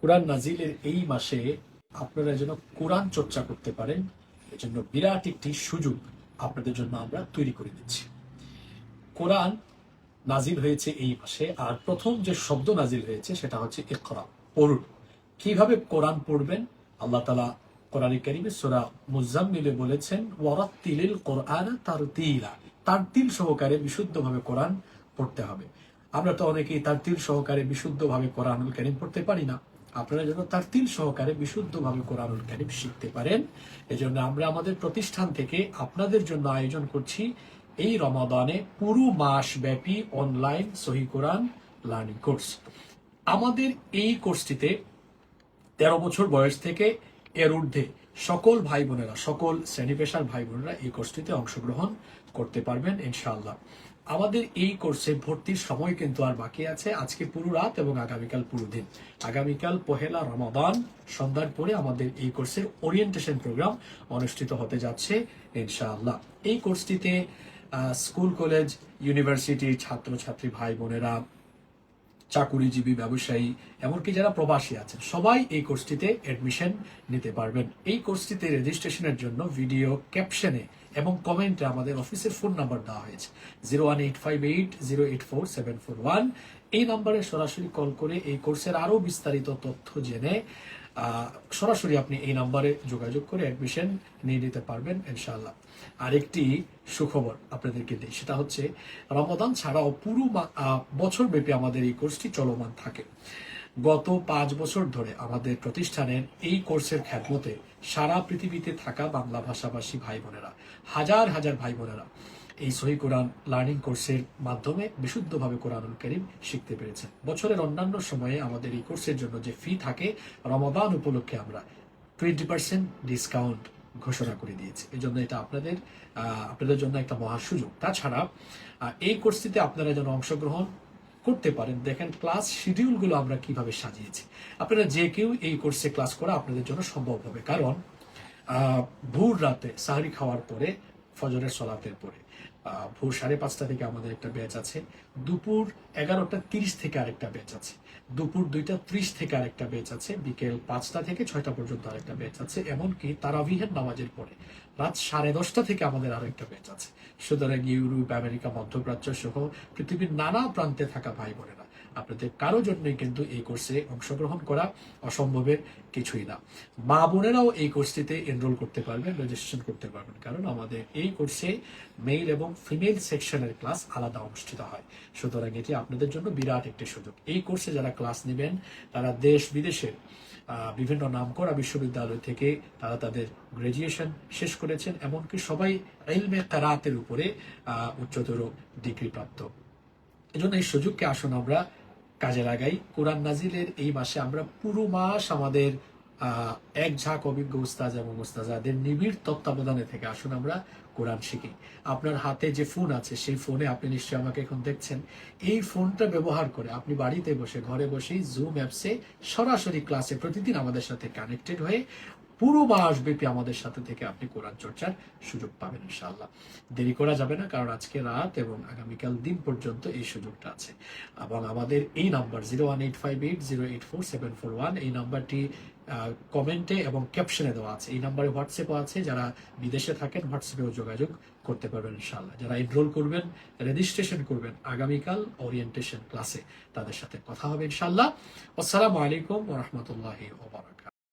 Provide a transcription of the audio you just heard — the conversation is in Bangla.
কোরআন নাজিলের এই মাসে আপনারা যেন কোরআন চর্চা করতে পারেন, এজন্য বিরাট একটি সুযোগ আপনাদের জন্য আমরা তৈরি করে দিচ্ছি। কোরআন নাজিল হয়েছে এই মাসে, আর প্রথম যে শব্দ নাজিল হয়েছে সেটা হচ্ছে ইকরা, পড়ুন। কীভাবে কোরআন পড়বেন? আল্লাহ তালা কোরআন করিমে সোরা মুজাম্মিলে বলেছেন, ওয়ারাত্তিলিল কোরআন তার তিলা তার তিল সহকারে বিশুদ্ধভাবে কোরআন পড়তে হবে। আমরা তো অনেকেই তার তিল সহকারে বিশুদ্ধভাবে কোরআনুল করিম পড়তে পারি না। আপনারা যেন তার তিল সহকারে বিশুদ্ধভাবে কোরআনুল কারিম শিখতে পারেন। এজন্য আমরা আমাদের প্রতিষ্ঠান থেকে আপনাদের জন্য আয়োজন করছি এই রমাদানে পুরো মাস ব্যাপী অনলাইন সহি কোরআন লার্নিং কোর্স। আমাদের এই কোর্সটিতে তেরো বছর বয়স থেকে এর ঊর্ধ্বে সকল ভাই বোনেরা সকল শ্রেণি পেশার ভাই বোনেরা এই কোর্সটিতে অংশগ্রহণ করতে পারবেন ইনশাআল্লাহ। আমাদের এই কোর্সে ভর্তির সময় কিন্তু আর বাকি আছে। আজকে পুরো রাত এবং আগামীকাল পুরো দিন। আগামীকাল পহেলা রমাদান, সন্ধ্যার পরে আমাদের এই কোর্সের ওরিয়েন্টেশন প্রোগ্রাম অনুষ্ঠিত হতে যাচ্ছে ইনশাআল্লাহ। এই কোর্সটিতে স্কুল কলেজ ইউনিভার্সিটি ছাত্রছাত্রী ভাই বোনেরা চাকুরিজীবী ব্যবসায়ী, এমনকি যারা প্রবাসী আছেন, সবাই এই কোর্সটিতে অ্যাডমিশন নিতে পারবেন। এই কোর্সটিতে রেজিস্ট্রেশনের জন্য ভিডিও ক্যাপশনে এবং কমেন্টে আমাদের অফিসের ফোন নাম্বার দেওয়া হয়েছে। Zero one eight five eight zero eight four seven four one. এই নাম্বারে সরাসরি কল করে এই কোর্সের আরও বিস্তারিত তথ্য জেনে সরাসরি আপনি এই নাম্বারে যোগাযোগ করে অ্যাডমিশন নিয়ে নিতে পারবেন ইনশাআল্লাহ। আরেকটি সুখবর আপনাদেরকে দিই সেটা হচ্ছে রমাদান ছাড়াও পুরো মা- আহ, বছর ব্যাপী আমাদের এই কোর্সটি চলমান থাকে। গত পাঁচ বছর ধরে আমাদের প্রতিষ্ঠানের এই কোর্সের খ্যাতমতে সারা পৃথিবীতে থাকা বাংলা ভাষাভাষী ভাই বোনেরা হাজার হাজার ভাই বোনেরা এই সহি কোরআন লার্নিং কোর্সের মাধ্যমে বিশুদ্ধভাবে কোরআনুল করিম শিখতে পেরেছেন। বছরের অন্যান্য সময়ে আমাদের এই কোর্সের জন্য যে ফি থাকে, রমাদান উপলক্ষে আমরা টোয়েন্টি পার্সেন্ট ডিসকাউন্ট ঘোষণা করে দিয়েছি। এই জন্য এটা আপনাদের আপনাদের জন্য একটা মহা সুযোগ। তাছাড়া এই কোর্সটিতে আপনারা যেন অংশগ্রহণ করতে পারেন, দেখেন ক্লাস শিডিউলগুলো আমরা কীভাবে সাজিয়েছি। আপনারা যে কেউ এই কোর্সে ক্লাস করা আপনাদের জন্য সম্ভব হবে। কারণ ভোর রাতে সাহারি খাওয়ার পরে, ফজরের সলাতের পরে। ভোর সাড়ে পাঁচটা থেকে আমাদের একটা ব্যাচ আছে। দুপুর এগারোটা তিরিশ থেকে আরেকটা ব্যাচ আছে। দুপুর দুইটা ত্রিশ থেকে আরেকটা ব্যাচ আছে। বিকেল পাঁচটা থেকে ছয়টা পর্যন্ত আরেকটা ব্যাচ আছে। এমনকি তারাবিহের নামাজের পরে রাত সাড়ে দশটা থেকে আমাদের আরেকটা ব্যাচ আছে। সুতরাং ইউরোপ, আমেরিকা, মধ্যপ্রাচ্য সহ পৃথিবীর নানা প্রান্তে থাকা ভাই বোনেরা আপনাদের কারও জন্যই কিন্তু এই কোর্সে অংশগ্রহণ করা অসম্ভবের কিছুই না। মা বোনেরাও এই কোর্সটিতে এনরোল করতে পারবেন রেজিস্ট্রেশন করতে পারবেন, কারণ আমাদের এই কোর্সে মেল এবং ফিমেল সেকশনের ক্লাস আলাদা অনুষ্ঠিত হয়। সুতরাং এটি আপনাদের জন্য বিরাট একটি সুযোগ। এই কোর্সে যারা ক্লাস নেবেন, তারা দেশ বিদেশের বিভিন্ন নামকরা বিশ্ববিদ্যালয় থেকে তারা তাদের গ্রাজুয়েশন শেষ করেছেন, এমনকি সবাই এলমে কারাতের উপরে উচ্চতর ডিগ্রি প্রাপ্ত। এজন্য এই সুযোগকে আসুন আমরা কাজে লাগাই। কোরআন নাজিলের এই মাসে আমরা পুরো মাস আমাদের এক ঝাঁক অভিজ্ঞ উস্তাজ এবং উস্তাজাদের নিবিড় তত্ত্বাবধানে থেকে আসুন আমরা কোরআন শিখি। আপনার হাতে যে ফোন আছে, সেই ফোনে আপনি নিশ্চয়ই আমাকে এখন দেখছেন। এই ফোনটা ব্যবহার করে আপনি বাড়িতে বসে, ঘরে বসেই জুম অ্যাপসে সরাসরি ক্লাসে প্রতিদিন আমাদের সাথে কানেক্টেড হয়ে পুরো মাস ব্যাপী আমাদের সাথে থেকে আপনি কোরআন চর্চার সুযোগ পাবেন ইনশাআল্লাহ। দেরি করা যাবে না, কারণ আজকে রাত এবং আগামীকাল দিন পর্যন্ত এই সুযোগটা আছে। এবং আমাদের এই number zero one eight five eight zero eight four seven four one এই নাম্বারটি কমেন্টে এবং ক্যাপশনে দেওয়া আছে। এই নাম্বারে হোয়াটসঅ্যাপও আছে, যারা বিদেশে থাকেন হোয়াটসঅ্যাপেও যোগাযোগ করতে পারবেন ইনশাল্লাহ যারা এনরোল করবেন রেজিস্ট্রেশন করবেন, আগামীকাল ওরিয়েন্টেশন ক্লাসে তাদের সাথে কথা হবে ইনশাআল্লাহ। আসসালামু আলাইকুম ওরহমতুল্লাহি ওবরাকাত